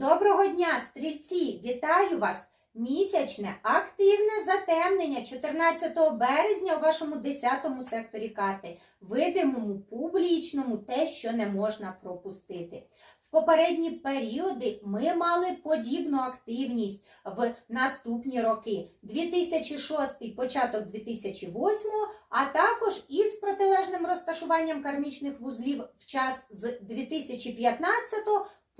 Доброго дня, стрільці! Вітаю вас! Місячне активне затемнення 14 березня у вашому 10 секторі карти, видимому, публічному, те, що не можна пропустити. В попередні періоди ми мали подібну активність в наступні роки 2006, початок 2008, а також із протилежним розташуванням кармічних вузлів в час з 2015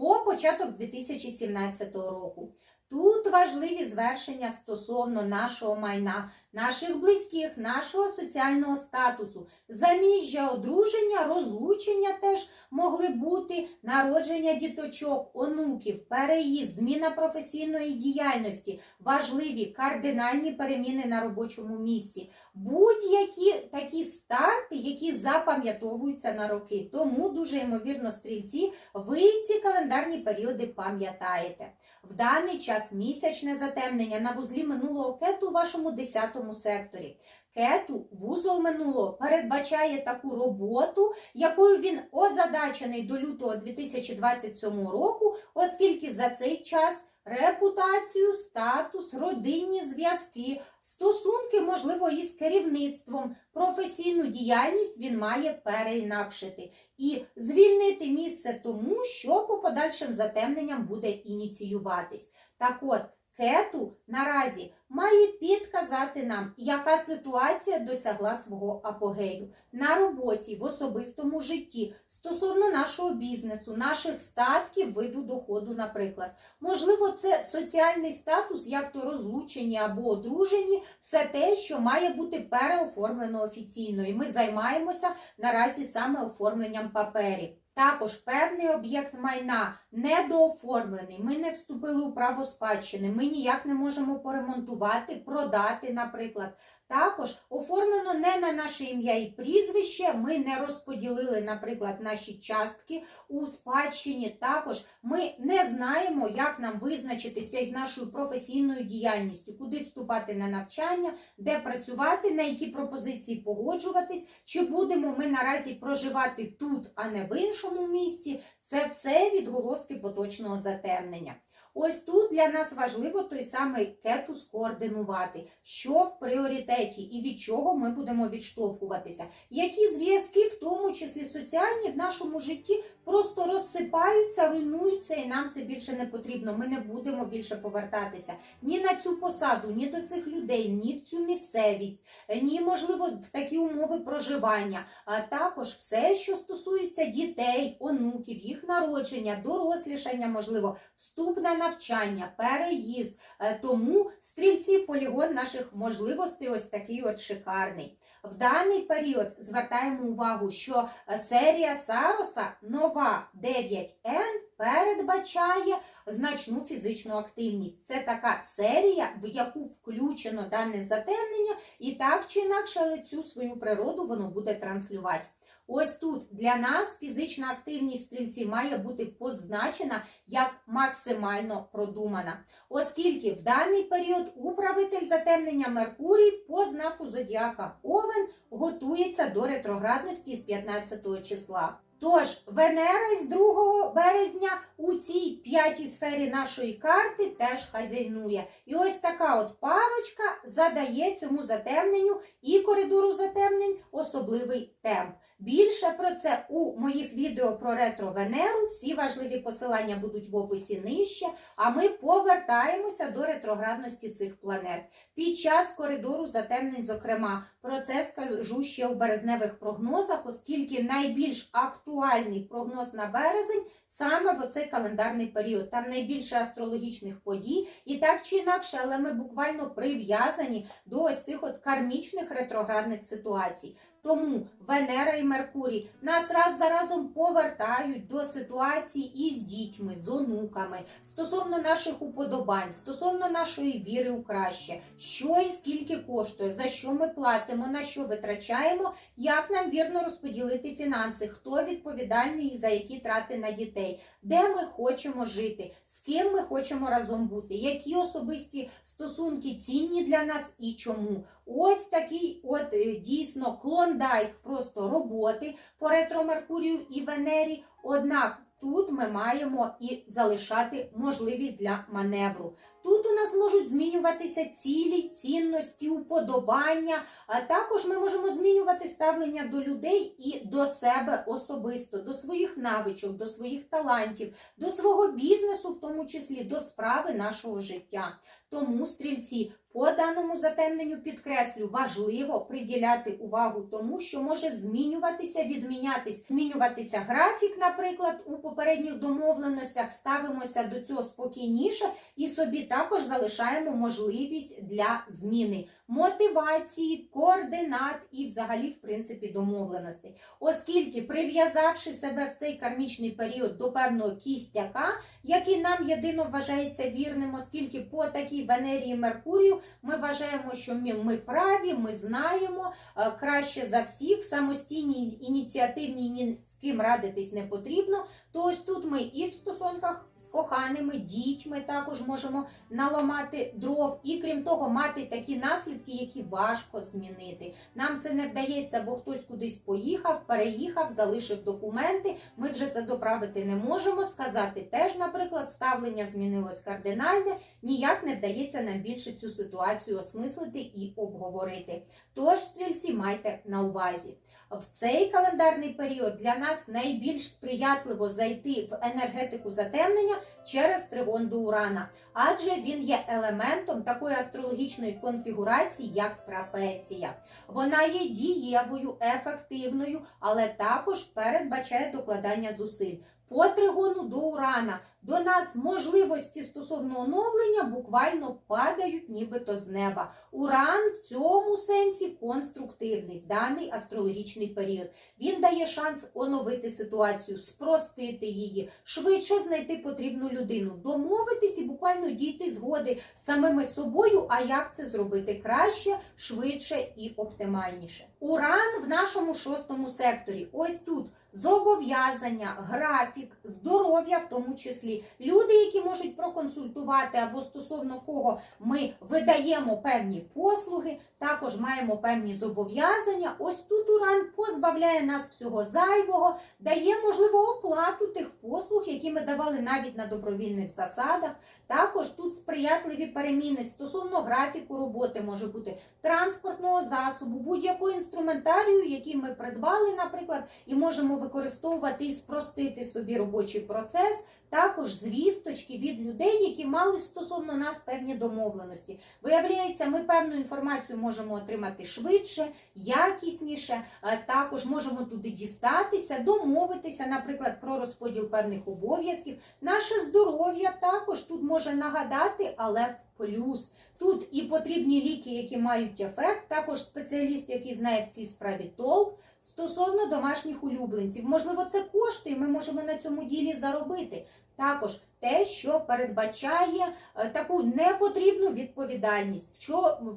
по початок 2017 року. Тут важливі звершення стосовно нашого майна, наших близьких, нашого соціального статусу, заміжжя, одруження, розлучення теж могли бути, народження діточок, онуків, переїзд, зміна професійної діяльності, важливі кардинальні переміни на робочому місці, будь-які такі старти, які запам'ятовуються на роки. Тому дуже ймовірно, стрільці, ви ці календарні періоди пам'ятаєте. В даний час місячне затемнення. На вузлі минулого кету у вашому 10 секторі. Кету вузол минулого передбачає таку роботу, якою він озадачений до лютого 2027 року, оскільки за цей час репутацію, статус, родинні зв'язки, стосунки, можливо, із керівництвом, професійну діяльність він має переінакшити і звільнити місце тому, що по подальшим затемненням буде ініціюватись. Так от, кету наразі має підказати нам, яка ситуація досягла свого апогею на роботі, в особистому житті, стосовно нашого бізнесу, наших статків, виду доходу, наприклад. Можливо, це соціальний статус, як то розлучені або одружені, все те, що має бути переоформлено офіційно. І ми займаємося наразі саме оформленням паперів. Також певний об'єкт майна недооформлений, ми не вступили у право спадщини, ми ніяк не можемо поремонтувати, продати, наприклад. Також оформлено не на наше ім'я і прізвище, ми не розподілили, наприклад, наші частки у спадщині. Також ми не знаємо, як нам визначитися із нашою професійною діяльністю, куди вступати на навчання, де працювати, на які пропозиції погоджуватись, чи будемо ми наразі проживати тут, а не в іншому місці. Це все відголоски поточного затемнення. Ось тут для нас важливо той самий кетус координувати, що в пріоритеті і від чого ми будемо відштовхуватися. Які зв'язки, в тому числі соціальні, в нашому житті просто розсипаються, руйнуються, і нам це більше не потрібно. Ми не будемо більше повертатися ні на цю посаду, ні до цих людей, ні в цю місцевість, ні, можливо, в такі умови проживання, а також все, що стосується дітей, онуків, їх народження, дорослішання, можливо, вступ на навчання, переїзд. Е, Тому стрільці полігон наших можливостей ось такий от шикарний. В даний період звертаємо увагу, що е, серія Сароса нова 9N передбачає значну фізичну активність. Це така серія, в яку включено дане затемнення, і так чи інакше, цю свою природу воно буде транслювати. Ось тут для нас фізична активність стрільці має бути позначена як максимально продумана, оскільки в даний період управитель затемнення Меркурій по знаку зодіака Овен готується до ретроградності з 15 числа. Тож Венера з 2 березня у цій п'ятій сфері нашої карти теж хазяйнує. І ось така от парочка задає цьому затемненню і коридору затемнень особливий темп. Більше про це у моїх відео про ретро Венеру. Всі важливі посилання будуть в описі нижче. А ми повертаємося до ретроградності цих планет. Під час коридору затемнень, зокрема, про це скажу ще у березневих прогнозах, оскільки найбільш актуальний прогноз на березень саме в оцей календарний період. Там найбільше астрологічних подій, і так чи інакше, але ми буквально прив'язані до ось цих от кармічних ретроградних ситуацій. Тому Венера і Меркурій нас раз за разом повертають до ситуації із дітьми, з онуками, стосовно наших уподобань, стосовно нашої віри у краще, що і скільки коштує, за що ми платимо, на що витрачаємо, як нам вірно розподілити фінанси, хто відповідальний за які трати на дітей, де ми хочемо жити, з ким ми хочемо разом бути, які особисті стосунки цінні для нас і чому. Ось такий от е, дійсно клондайк просто роботи по ретро Меркурію і Венері. Однак тут ми маємо і залишати можливість для маневру. Тут у нас можуть змінюватися цілі, цінності, уподобання. А також ми можемо змінювати ставлення до людей і до себе особисто, до своїх навичок, до своїх талантів, до свого бізнесу, в тому числі до справи нашого життя. Тому стрільці по даному затемненню підкреслю важливо приділяти увагу тому, що може змінюватися, відмінятись, змінюватися графік, наприклад, у попередніх домовленостях ставимося до цього спокійніше і собі також залишаємо можливість для зміни мотивації, координат і, взагалі, в принципі, домовленостей. Оскільки, прив'язавши себе в цей кармічний період до певного кістяка, який нам єдино вважається вірним, оскільки по такій Венері і Меркурію ми вважаємо, що ми, ми праві, ми знаємо е, краще за всіх, самостійні ініціативні ні з ким радитись не потрібно. То ось тут ми і в стосунках з коханими дітьми також можемо наламати дров, і крім того, мати такі наслідки, які важко змінити. Нам це не вдається, бо хтось кудись поїхав, переїхав, залишив документи. Ми вже це доправити не можемо. Сказати теж, наприклад, ставлення змінилось кардинальне. Ніяк не вдається нам більше цю ситуацію осмислити і обговорити. Тож, стрільці, майте на увазі. В цей календарний період для нас найбільш сприятливо зайти в енергетику затемнення через тригон до Урана, адже він є елементом такої астрологічної конфігурації, як трапеція. Вона є дієвою, ефективною, але також передбачає докладання зусиль. По тригону до Урана до нас можливості стосовно оновлення буквально падають нібито з неба. Уран в цьому сенсі конструктивний в даний астрологічний період. Він дає шанс оновити ситуацію, спростити її, швидше знайти потрібну людину, домовитись і буквально дійти згоди самими собою. А як це зробити краще, швидше і оптимальніше? Уран в нашому шостому секторі. Ось тут зобов'язання, графік, здоров'я, в тому числі люди, які можуть проконсультувати або стосовно кого ми видаємо певні послуги, також маємо певні зобов'язання. Ось тут уран позбавляє нас всього зайвого, дає можливо оплату тих послуг, які ми давали навіть на добровільних засадах. Також тут сприятливі переміни стосовно графіку роботи може бути транспортного засобу, будь-якого інструментарію, який ми придбали, наприклад, і можемо використовувати і спростити собі робочий процес. Також звісточки від людей, які мали стосовно нас певні домовленості. Виявляється, ми певну інформацію можемо отримати швидше, якісніше. Також можемо туди дістатися, домовитися, наприклад, про розподіл певних обов'язків. Наше здоров'я також тут може нагадати, але в плюс. Тут і потрібні ліки, які мають ефект. Також спеціаліст, який знає в цій справі толк. Стосовно домашніх улюбленців, можливо, це кошти, і ми можемо на цьому ділі заробити. Також те, що передбачає е, таку непотрібну відповідальність,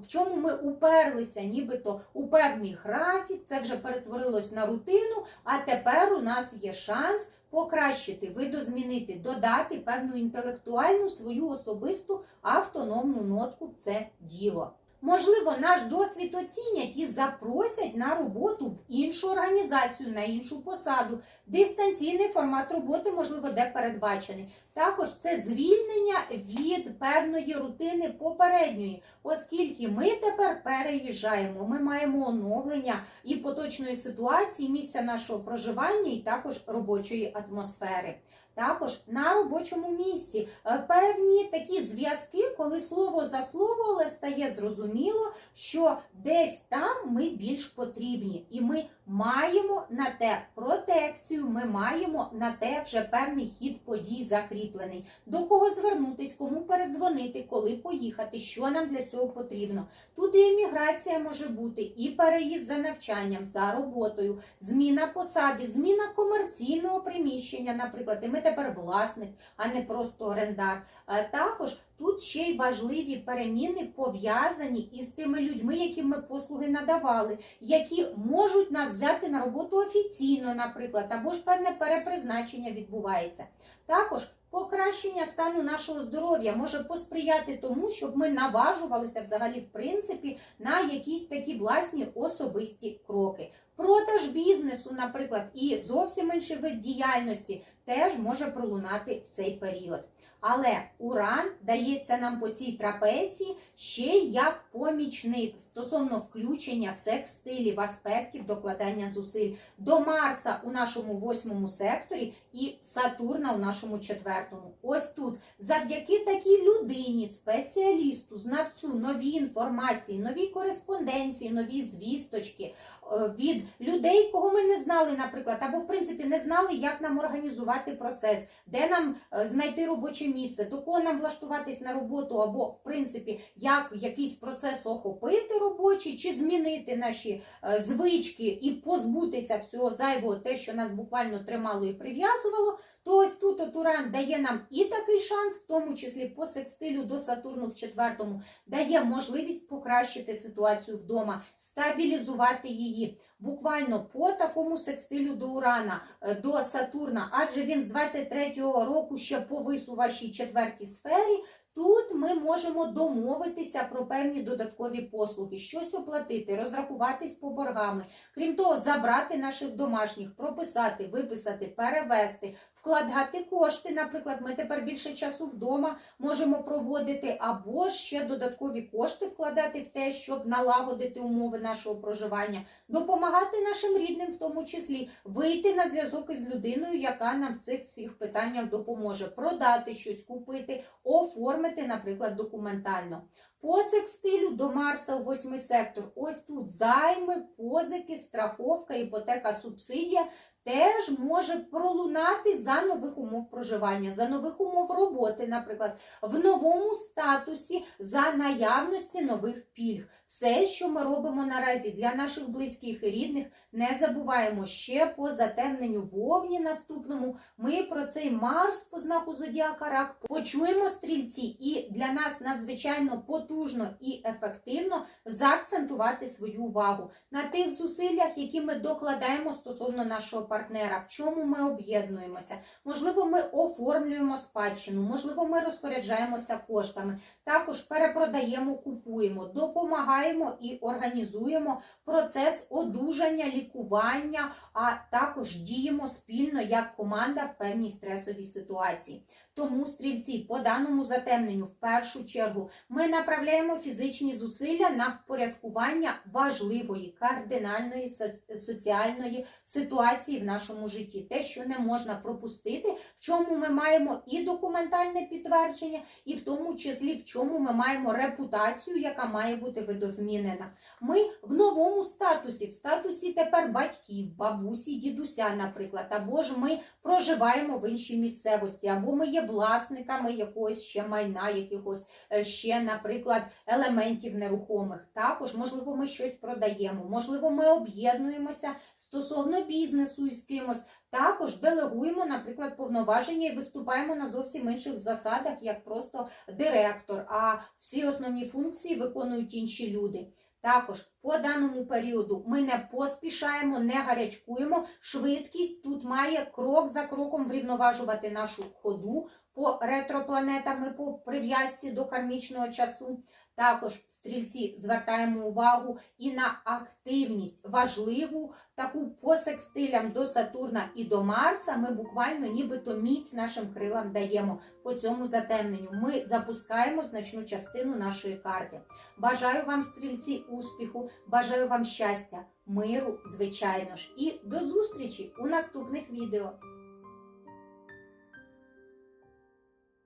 в чому ми уперлися, нібито у певний графік, це вже перетворилось на рутину, а тепер у нас є шанс покращити, видозмінити, додати певну інтелектуальну свою особисту автономну нотку в це діло. Можливо, наш досвід оцінять і запросять на роботу в іншу організацію, на іншу посаду. Дистанційний формат роботи, можливо, де передбачений. Також це звільнення від певної рутини попередньої, оскільки ми тепер переїжджаємо. Ми маємо оновлення і поточної ситуації, місця нашого проживання, і також робочої атмосфери. Також на робочому місці е, певні такі зв'язки, коли слово за слово, але стає зрозуміло, що десь там ми більш потрібні, і ми маємо на те протекцію, ми маємо на те вже певний хід подій закріплений. До кого звернутись, кому передзвонити, коли поїхати, що нам для цього потрібно. Тут і еміграція може бути, і переїзд за навчанням, за роботою, зміна посади, зміна комерційного приміщення, наприклад, і ми тепер власник, а не просто орендар. Е, Також тут ще й важливі переміни пов'язані із тими людьми, яким ми послуги надавали, які можуть нас взяти на роботу офіційно, наприклад, або ж певне перепризначення відбувається. Також покращення стану нашого здоров'я, може посприяти тому, щоб ми наважувалися взагалі в принципі на якісь такі власні особисті кроки. Продаж бізнесу, наприклад, і зовсім інший вид діяльності теж може пролунати в цей період. Але уран дається нам по цій трапеції ще як помічник стосовно включення секс-стилів, аспектів докладання зусиль до Марса у нашому восьмому секторі і Сатурна у нашому четвертому. Ось тут завдяки такій людині, спеціалісту, знавцю, новій інформації, новій кореспонденції, нові звісточки від людей, кого ми не знали, наприклад, або в принципі не знали, як нам організувати процес, де нам е, знайти робоче місце, до кого нам влаштуватись на роботу, або в принципі як якийсь процес охопити робочий, чи змінити наші е, звички і позбутися всього зайвого, те, що нас буквально тримало і прив'язувало. То ось тут от Уран дає нам і такий шанс, в тому числі по секстилю до Сатурну в четвертому, дає можливість покращити ситуацію вдома, стабілізувати її. Буквально по такому секстилю до Урана, е, до Сатурна, адже він з 23-го року ще повис у вашій четвертій сфері. Тут ми можемо домовитися про певні додаткові послуги, щось оплатити, розрахуватись по боргами. Крім того, забрати наших домашніх, прописати, виписати, перевести, вкладати кошти. Наприклад, ми тепер більше часу вдома можемо проводити, або ще додаткові кошти вкладати в те, щоб налагодити умови нашого проживання, допомагати нашим рідним, в тому числі вийти на зв'язок із людиною, яка нам в цих всіх питаннях допоможе, продати щось, купити, оформити, наприклад, документально. По секстилю до Марса у восьмий сектор. Ось тут займи, позики, страховка, іпотека, субсидія теж може пролунати за нових умов проживання, за нових умов роботи, наприклад, в новому статусі за наявності нових пільг. Все, що ми робимо наразі для наших близьких і рідних, не забуваємо ще по затемненню вовні наступному. Ми про цей Марс по знаку Зодіака Рак почуємо стрільці, і для нас надзвичайно потужно і ефективно заакцентувати свою увагу на тих зусиллях, які ми докладаємо стосовно нашого партнера, в чому ми об'єднуємося. Можливо, ми оформлюємо спадщину, можливо, ми розпоряджаємося коштами. Також перепродаємо, купуємо, допомагаємо і організуємо процес одужання, лікування, а також діємо спільно як команда в певній стресовій ситуації. Тому стрільці по даному затемненню, в першу чергу, ми направляємо фізичні зусилля на впорядкування важливої кардинальної соціальної ситуації в нашому житті, те, що не можна пропустити, в чому ми маємо і документальне підтвердження, і в тому числі в чому ми маємо репутацію, яка має бути видозмінена. Ми в новому статусі, в статусі тепер батьків, бабусі, дідуся, наприклад, або ж ми проживаємо в іншій місцевості, або ми є власниками якогось ще майна, якихось е, ще, наприклад, елементів нерухомих. Також, можливо, ми щось продаємо, можливо, ми об'єднуємося стосовно бізнесу із кимось. Також делегуємо, наприклад, повноваження і виступаємо на зовсім інших засадах, як просто директор, а всі основні функції виконують інші люди. Також по даному періоду ми не поспішаємо, не гарячкуємо. Швидкість тут має крок за кроком врівноважувати нашу ходу по ретропланетам і по прив'язці до кармічного часу. Також стрільці звертаємо увагу і на активність важливу, таку по секстилям до Сатурна і до Марса. Ми буквально нібито міць нашим крилам даємо по цьому затемненню. Ми запускаємо значну частину нашої карти. Бажаю вам, стрільці, успіху, бажаю вам щастя, миру, звичайно ж, і до зустрічі у наступних відео.